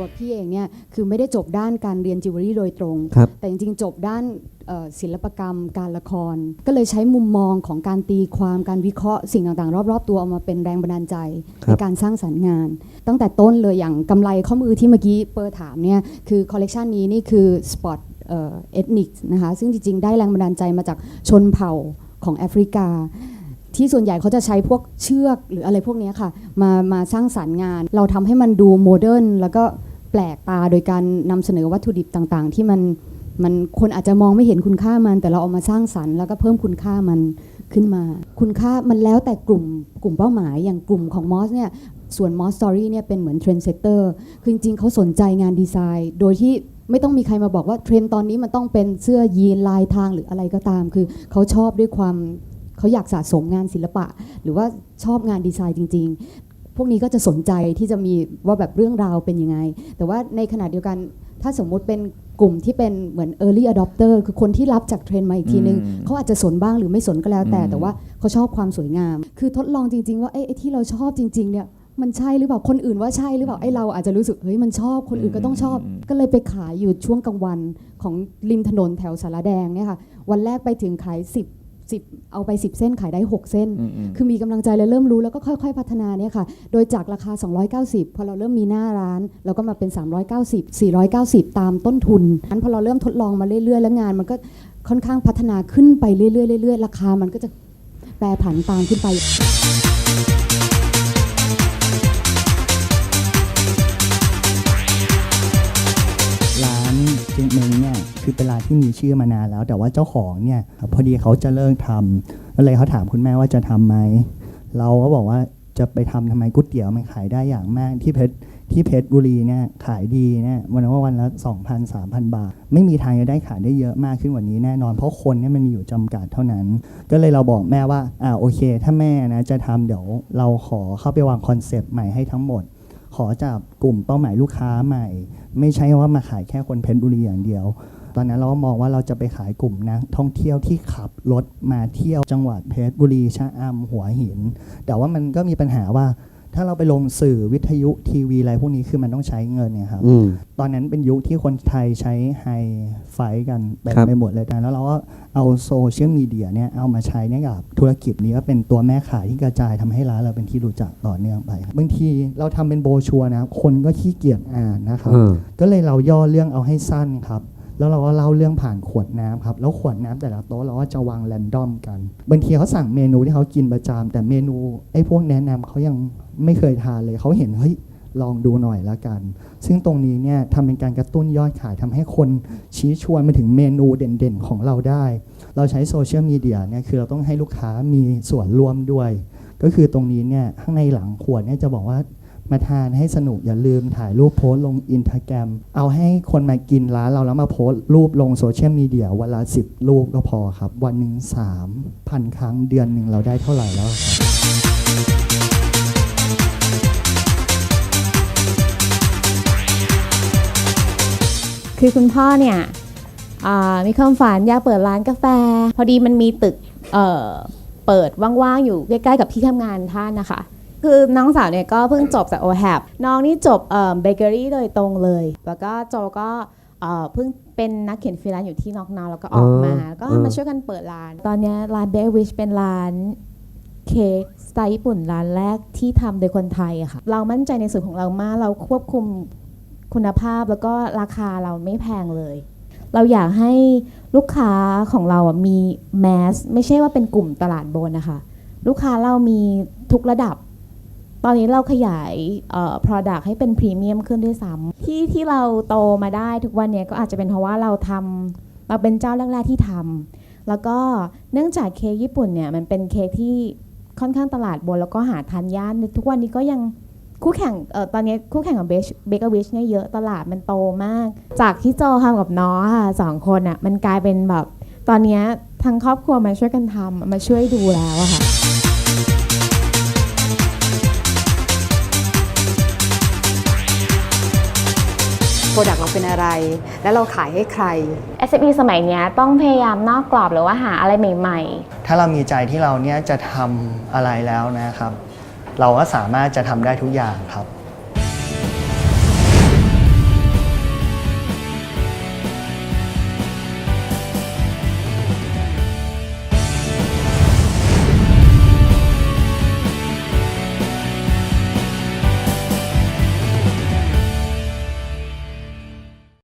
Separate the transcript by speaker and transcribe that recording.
Speaker 1: คือตัวพี่เองเนี่ยคือไม่ได้จบด้านการเรียนจิวเวลรี่โดยตรง
Speaker 2: ครับ
Speaker 1: แต่จริงๆ จบด้านเอ่อศิลปกรรม การละคร ก็เลยใช้มุมมองของการตีความการวิเคราะห์สิ่งต่างๆ รอบๆ ตัวเอามาเป็นแรงบันดาลใจ
Speaker 2: ครั
Speaker 1: ใน
Speaker 2: บ
Speaker 1: การสร้างสรรค์งาน ตั้งแต่ต้นเลยอย่างกำไรข้อมือที่เมื่อกี้เปอร์ถามเนี่ยคือคอลเลกชันนี้นี่คือสปอตเอ็ทนิกนะคะซึ่งจริงๆ ได้แรงบันดาลใจมาจากชนเผ่าของแอฟริกา ที่ส่วนใหญ่เขาจะใช้พวกเชือกหรืออะไรพวกเนี้ยค่ะ มามาสร้างสารรค์งาน เราทำให้มันดูโมเดิร์นแล้วก็ แปลกตาโดยการนำเสนอวัตถุดิบต่างๆ ที่มันมันคนอาจจะมองไม่เห็นคุณค่ามัน แต่เราเอามาสร้างสรรค์แล้วก็เพิ่มคุณค่ามันขึ้นมา คุณค่ามันแล้วแต่กลุ่มกลุ่มเป้าหมายอย่างกลุ่มของมอสเนี่ยส่วนมอสสตอรี่เนี่ยเป็นเหมือนเทรนเซตเตอร์คือจริงๆเขาสนใจงานดีไซน์ โดยที่ไม่ต้องมีใครมาบอกว่าเทรนตอนนี้มันต้องเป็นเสื้อยีนลายทางหรืออะไรก็ตาม คือเขาชอบด้วยความเขาอยากสะสมงานศิลปะ หรือว่าชอบงานดีไซน์จริง ๆ พวกนี้ก็จะสนใจที่จะมีว่าแบบเรื่องราวเป็นยังไง แต่ว่าในขณะเดียวกันถ้าสมมุติเป็นกลุ่มที่เป็นเหมือน early adopter คือคนที่รับจากเทรนด์มาอีกทีนึง
Speaker 3: อืม
Speaker 1: เขาอาจจะสนบ้างหรือไม่สนก็แล้วแต่
Speaker 3: อืม
Speaker 1: แต่ว่าเขาชอบความสวยงาม คือทดลองจริง ๆ ว่าเอ้ไอ้ที่เราชอบจริง ๆ เนี่ยมันใช่หรือเปล่า คนอื่นว่าใช่หรือเปล่า ไอ้เราอาจจะรู้สึก เฮ้ย มันชอบ คนอื่นก็ต้องชอบ ก็เลยไปขายอยู่ช่วงกลางวันของริมถนนแถวสารแดงเนี่ยค่ะ วันแรกไปถึงขาย 10 10 เอาไป 10 เส้นขายได้ 6 เส้น
Speaker 3: อืมอืม
Speaker 1: คือมีกำลังใจและเริ่มรู้แล้วก็ค่อย ๆ พัฒนาเนี่ยค่ะ โดยจากราคา 290 พอเราเริ่มมีหน้าร้าน เราก็มาเป็น 390 490 ตามต้นทุนนั้นพอเราเริ่มทดลองมาเรื่อยๆ แล้วงานมันก็ค่อนข้างพัฒนาขึ้นไปเรื่อยๆเรื่อยๆราคามันก็จะแปรผันตามขึ้นไป
Speaker 4: ร้านเจงเมงเนี่ย คือเป็นร้านที่มีชื่อมานานแล้ว แต่ว่าเจ้าของเนี่ยพอดีเขาจะเลิกทำก็เลยเขาถามคุณแม่ว่าจะทำไหมเราก็บอกว่าจะไปทำทำไมก๋วยเตี๋ยวมันขายได้อย่างมากที่เพชรที่เพชรบุรีเนี่ยขายดีเนี่ยวันละวันละ2,000 3,000 บาท ไม่มีทางจะได้ขายได้เยอะมากขึ้นกว่านี้แน่นอนเพราะคนเนี่ยมันมีอยู่จำกัดเท่านั้น ก็เลยเราบอกแม่ว่าอ่าโอเค ถ้าแม่นะจะทำเดี๋ยวเราขอเข้าไปวางคอนเซปต์ใหม่ให้ทั้งหมด ขอจากกลุ่มเป้าหมายลูกค้าใหม่ ไม่ใช่ว่ามาขายแค่คนเพชรบุรีอย่างเดียว ตอนนั้นเราก็มองว่าเราจะไปขายกลุ่มนักท่องเที่ยวที่ขับรถมาเที่ยวจังหวัดเพชรบุรีชะอำหัวหิน แต่ว่ามันก็มีปัญหาว่า ถ้าเราไปลงสื่อวิทยุทีวีอะไรพวกนี้คือมันต้องใช้เงินเนี่ยครับ
Speaker 2: อืม
Speaker 4: ตอนนั้นเป็นยุคที่คนไทยใช้ไฮไฟกันเต็ม
Speaker 2: ครับ
Speaker 4: ไปหมดเลยแต่แล้วเราก็เอาโซเชียลมีเดียเนี่ยเอามาใช้เนี่ยกับธุรกิจนี้ก็เป็นตัวแม่ขายที่กระจายทำให้ร้านเราเป็นที่รู้จักต่อเนื่องไปครับบางทีเราทำเป็นโบรชัวร์นะครับคนก็ขี้เกียจอ่านนะครับ
Speaker 2: เออ
Speaker 4: ก็เลยเราย่อเรื่องเอาให้สั้นครับ แล้วเราก็เล่าเรื่องผ่านขวดน้ำครับ แล้วขวดน้ำแต่ละโต๊ะเราก็จะวางแรนดอมกัน บางทีเขาสั่งเมนูที่เขากินประจำแต่เมนูไอ้พวกแนะนำเขายังไม่เคยทานเลยเขาเห็นเฮ้ยลองดูหน่อยละกัน ซึ่งตรงนี้เนี่ยทำเป็นการกระตุ้นยอดขายทำให้คนชี้ชวนมาถึงเมนูเด่นๆของเราได้ เราใช้โซเชียลมีเดียเนี่ยคือเราต้องให้ลูกค้ามีส่วนร่วมด้วย ก็คือตรงนี้เนี่ยข้างในหลังขวดเนี่ยจะบอกว่า มาทานให้สนุกอย่าลืมถ่ายรูปโพสลงอิน a g แกรมเอาให้คนมากินร้านเราแล้วมาโพสรูปลงโซเชียลมีเดียวันละสิบรูปก็พอครับ วันหนึ่งสามพันครั้งเดือนหนึ่งเราได้เท่าไหร่แล้วครับ
Speaker 5: คือคุณพ่อเนี่ยมีความฝันอยากเปิดร้านกาแฟ พอดีมันมีตึกเเปิดว่างๆอยู่ใกล้ๆกับที่ทำงานท่านนะคะ คือน้องสาวเนี่ยก็เพิ่งจบจาก o h a p น้องนี่จบเอ่อเบเกอรี่โดยตรงเลย แล้วก็โจก็เอ่อเพิ่งเป็นนักเขียนฟรีแลนซ์อยู่ที่น็อกนาวแล้วก็ออกมา
Speaker 2: อ๋อ
Speaker 5: แล้วก็
Speaker 2: เออ
Speaker 5: มาช่วยกันเปิดร้าน ตอนเนี้ยร้านเบวิชเป็นร้านเค้กสไตล์ญี่ปุ่นร้านแรกที่ทำโดยคนไทยอะค่ะ เรามั่นใจในสูตรของเรามาก เราควบคุมคุณภาพแล้วก็ราคาเราไม่แพงเลย เราอยากให้ลูกค้าของเราอะมีแมสไม่ใช่ว่าเป็นกลุ่มตลาดบนนะคะ ลูกค้าเรามีทุกระดับ ตอนนี้เราขยายเอ่อ product ให้เป็นพรีเมียมขึ้นด้วยซ้ำที่ที่เราโตมาได้ทุกวันเนี้ยก็อาจจะเป็นเพราะว่าเราทำเราเป็นเจ้าแรก ๆที่ทำแล้วก็เนื่องจากเค้กญี่ปุ่นเนี่ยมันเป็นเค้กที่ค่อนข้างตลาดบนแล้วก็หาทานยากทุกวันนี้ก็ยังคู่แข่งเอ่อตอนนี้คู่แข่งของเบเบเกอร์วิชเนี่ยเยอะตลาดมันโตมาก จากที่โจทำกับน้องค่ะสองคนอะมันกลายเป็นแบบ ตอนนี้ทั้งครอบครัวมาช่วยกันทำมาช่วยดูแล้วอะค่ะ
Speaker 6: โปรดักต์เราเป็นอะไร แล้วเราขายให้ใคร
Speaker 5: SME สมัยเนี้ยต้องพยายามนอกกรอบหรือว่าหาอะไรใหม่
Speaker 4: ถ้าเรามีใจที่เราเนี่ยจะทำอะไรแล้วนะครับ เราก็สามารถจะทำได้ทุกอย่างครับ